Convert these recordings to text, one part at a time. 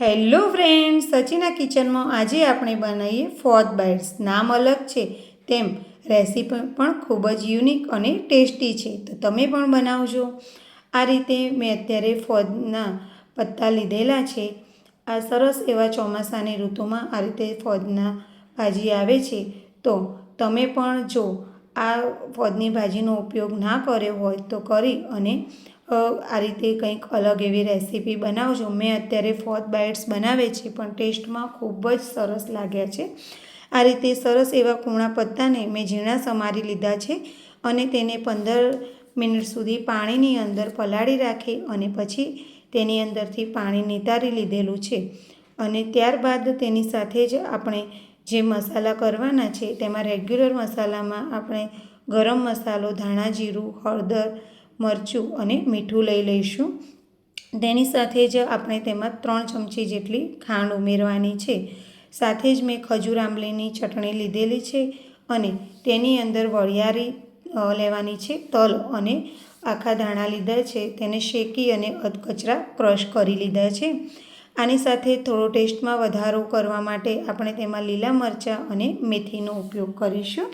Hello friend સચિના કિચનમાં આજે આપણે બનાવીએ ફોદ બાઇટ્સ. નામ અલગ છે, તેમ રેસીપી પણ ખૂબ જ યુનિક અને ટેસ્ટી છે. તો તમે પણ બનાવજો. આ રીતે મેં અત્યારે ફોદના પત્તા લીધેલા છે. આ સરસ એવા ચોમાસાની ઋતુમાં આ રીતે ફોદના ભાજી આવે છે. તો તમે પણ જો આ ફોદની ભાજીનો ઉપયોગ ના કર્યો હોય તો કરી અને આ રીતે કંઈક અલગ એવી રેસીપી બનાવજો. મેં અત્યારે ફોદ બાઇટ્સ બનાવે છે, પણ ટેસ્ટમાં ખૂબ જ સરસ લાગ્યા છે. આ રીતે સરસ એવા કૂણા પત્તાને મેં ઝીણા સમારી લીધા છે અને તેને પંદર મિનિટ સુધી પાણીની અંદર પલાળી રાખી અને પછી તેની અંદરથી પાણી નિતારી લીધેલું છે. અને ત્યારબાદ તેની સાથે જ આપણે જે મસાલા કરવાના છે, તેમાં રેગ્યુલર મસાલામાં આપણે ગરમ મસાલો, ધાણા જીરું, હળદર, મરચું અને મીઠું લઈ લઈશું. તેની સાથે જ આપણે તેમાં ત્રણ ચમચી જેટલી ખાંડ ઉમેરવાની છે. સાથે જ મેં ખજૂર આંબલીની ચટણી લીધેલી છે અને તેની અંદર વરિયાળી લેવાની છે, તલ અને આખા ધાણા લીધા છે. તેને શેકી અને અધકચરા ક્રશ કરી લીધા છે. આની સાથે થોડો ટેસ્ટમાં વધારો કરવા માટે આપણે તેમાં લીલા મરચાં અને મેથીનો ઉપયોગ કરીશું.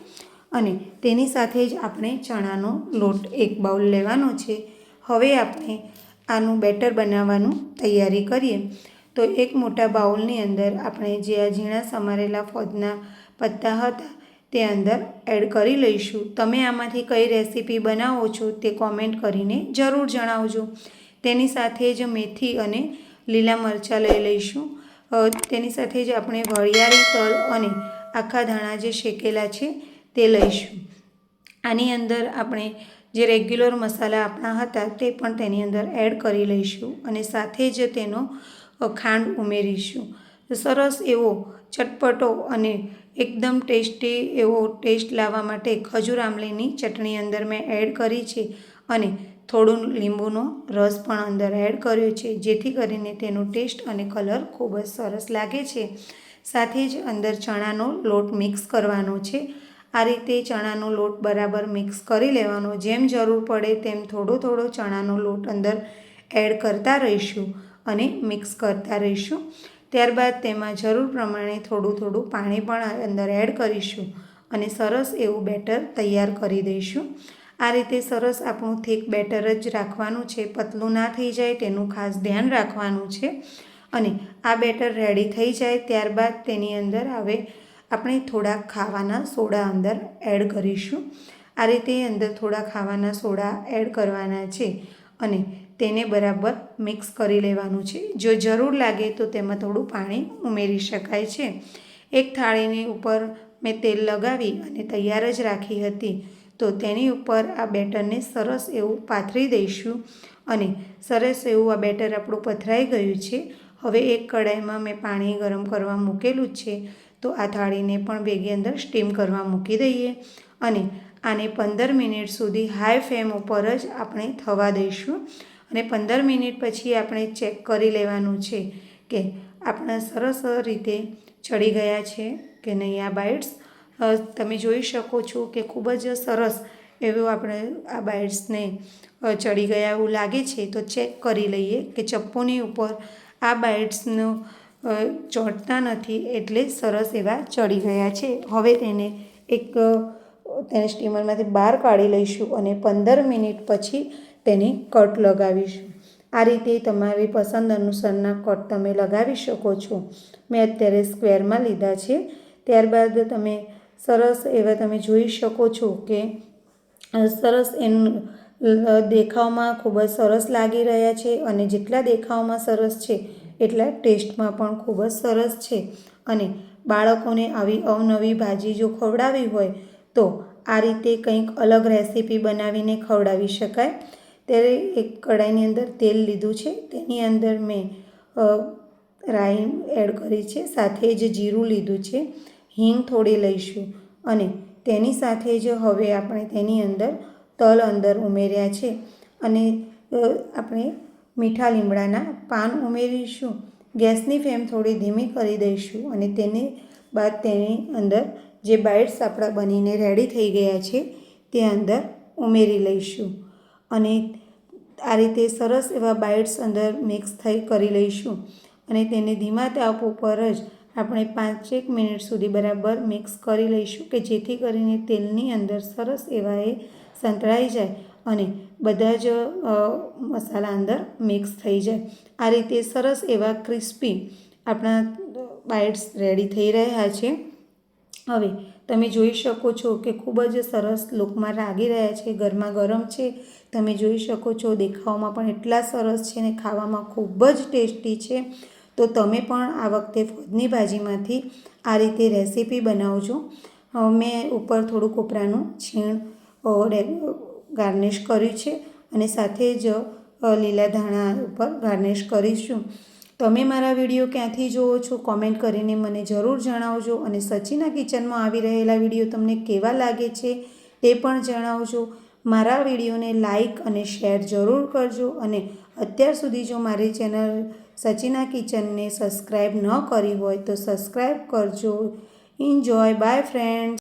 અને તેની સાથે જ આપણે ચણાનો લોટ એક બાઉલ લેવાનો છે. હવે આપણે આનું બેટર બનાવવાનું તૈયારી કરીએ. તો એક મોટા બાઉલની અંદર આપણે જે આ ઝીણા સમારેલા ફોજના પત્તા હતા તે અંદર એડ કરી લઈશું. તમે આમાંથી કઈ રેસીપી બનાવો છો તે કોમેન્ટ કરીને જરૂર જણાવજો. તેની સાથે જ મેથી અને લીલા મરચાં લઈ લઈશું. તેની સાથે જ આપણે વરિયાળી તલ અને આખા ધાણા જે શેકેલા છે તે લઈશું. આની અંદર આપણે જે રેગ્યુલર મસાલા આપણા હતા તે પણ તેની અંદર એડ કરી લઈશું અને સાથે જ તેનો ખાંડ ઉમેરીશું. સરસ એવો ચટપટો અને એકદમ ટેસ્ટી એવો ટેસ્ટ લાવવા માટે ખજૂર આમલીની ચટણી અંદર મેં એડ કરી છે અને થોડું લીંબુનો રસ પણ અંદર એડ કર્યો છે, જેથી કરીને તેનો ટેસ્ટ અને કલર ખૂબ જ સરસ લાગે છે. સાથે જ અંદર ચણાનો લોટ મિક્સ કરવાનો છે. આ રીતે ચણાનો લોટ બરાબર મિક્સ કરી લેવાનો, જેમ જરૂર પડે તેમ થોડો થોડો ચણાનો લોટ અંદર એડ કરતા રહીશું અને મિક્સ કરતા રહીશું. ત્યારબાદ તેમાં જરૂર પ્રમાણે થોડું થોડું પાણી પણ અંદર એડ કરીશું અને સરસ એવું બેટર તૈયાર કરી દઈશું. આ રીતે સરસ આપણું થીક બેટર જ રાખવાનું છે, પતલું ના થઈ જાય તેનું ખાસ ધ્યાન રાખવાનું છે. અને આ બેટર રેડી થઈ જાય ત્યારબાદ તેની અંદર હવે આપણે થોડા ખાવાના સોડા અંદર એડ કરીશું. આ રીતે અંદર થોડા ખાવાના સોડા એડ કરવાના છે અને તેને બરાબર મિક્સ કરી લેવાનું છે. જો જરૂર લાગે તો તેમાં થોડું પાણી ઉમેરી શકાય છે. એક થાળીની ઉપર મેં તેલ લગાવી અને તૈયાર જ રાખી હતી. તો તેની ઉપર આ બેટરને સરસ એવું પાથરી દઈશું. અને સરસ એવું આ બેટર આપણું પથરાઈ ગયું છે. હવે એક કડાઈમાં મેં પાણી ગરમ કરવા મૂકેલું છે. તો આ થાળીને પણ ભેગી અંદર સ્ટીમ કરવા મૂકી દઈએ. અને આને પંદર મિનિટ સુધી હાઈ ફ્લેમ ઉપર જ આપણે થવા દઈશું. અને પંદર મિનિટ પછી આપણે ચેક કરી લેવાનું છે કે આપણા સરસ રીતે ચડી ગયા છે કે નહીં આ બાઇટ્સ. તમે જોઈ શકો છો કે ખૂબ જ સરસ એવું આપણે આ બાઇટ્સને ચડી ગયા એવું લાગે છે. તો ચેક કરી લઈએ કે ચપ્પુની ઉપર આ બાઇટ્સનો ચોંટતા નથી એટલે સરસ એવા ચડી ગયા છે. હવે તેને એક તેને સ્ટીમરમાંથી બહાર કાઢી લઈશું અને પંદર મિનિટ પછી તેની કટ લગાવીશું. આ રીતે તમારી પસંદ અનુસારના કટ તમે લગાવી શકો છો. મેં અત્યારે સ્ક્વેરમાં લીધા છે. ત્યારબાદ તમે સરસ એવા તમે જોઈ શકો છો કે સરસ એનું દેખાવમાં ખૂબ જ સરસ લાગી રહ્યા છે અને જેટલા દેખાવમાં સરસ છે, એટલા ટેસ્ટમાં પણ ખૂબ જ સરસ છે. અને બાળકોને આવી અવનવી ભાજી જો ખવડાવી હોય, તો આ રીતે કંઈક અલગ રેસીપી બનાવીને ખવડાવી શકાય. ત્યારે એક કડાઈની અંદર તેલ લીધું છે, તેની અંદર મેં રાઈ એડ કરી છે, સાથે જ જીરું લીધું છે. હિંગ થોડી લઈશું અને તેની સાથે જ હવે આપણે તેની અંદર તલ અંદર ઉમેર્યા છે અને આપણે મીઠા લીમડાના પાન ઉમેરીશું. ગેસની ફ્લેમ થોડી ધીમી કરી દઈશું અને તેને બાદ તેની અંદર જે બાઇટ્સ આપણા બનીને રેડી થઈ ગયા છે તે અંદર ઉમેરી લઈશું અને આ રીતે સરસ એવા બાઇટ્સ અંદર મિક્સ થઈ કરી લઈશું અને તેને ધીમા તાપ ઉપર જ આપણે પાંચેક મિનિટ સુધી બરાબર મિક્સ કરી લઈશું કે જેથી કરીને તેલની અંદર સરસ એવા એ સંતળાઈ જાય અને બધા જ મસાલા અંદર મિક્સ થઈ જાય. આ રીતે સરસ એવા ક્રિસ્પી આપણા બાઇટ્સ રેડી થઈ રહ્યા છે. હવે તમે જોઈ શકો છો કે ખૂબ જ સરસ લુકમાં લાગી રહ્યા છે ગરમા ગરમ છે. તમે જોઈ શકો છો દેખાવમાં પણ એટલા સરસ છે ને ખાવામાં ખૂબ જ ટેસ્ટી છે. તો તમે પણ આ વખતે ફોદની ભાજીમાંથી આ રીતે રેસીપી બનાવજો. મેં ઉપર થોડું કોપરાનું છીણ ગાર્નિશ કર્યું છે અને સાથે જ લીલા ધાણા ઉપર ગાર્નિશ કરીશું. તમે મારા વીડિયો ક્યાંથી જુઓ છો કોમેન્ટ કરીને મને જરૂર જણાવજો અને સચિના કિચનમાં આવી રહેલા વીડિયો તમને કેવા લાગે છે તે પણ જણાવજો. મારા વિડીયોને લાઈક અને શેર જરૂર કરજો અને અત્યાર સુધી જો મારી ચેનલ સચિના કિચનને સબસ્ક્રાઈબ ન કરી હોય તો સબસ્ક્રાઈબ કરજો. Enjoy by friends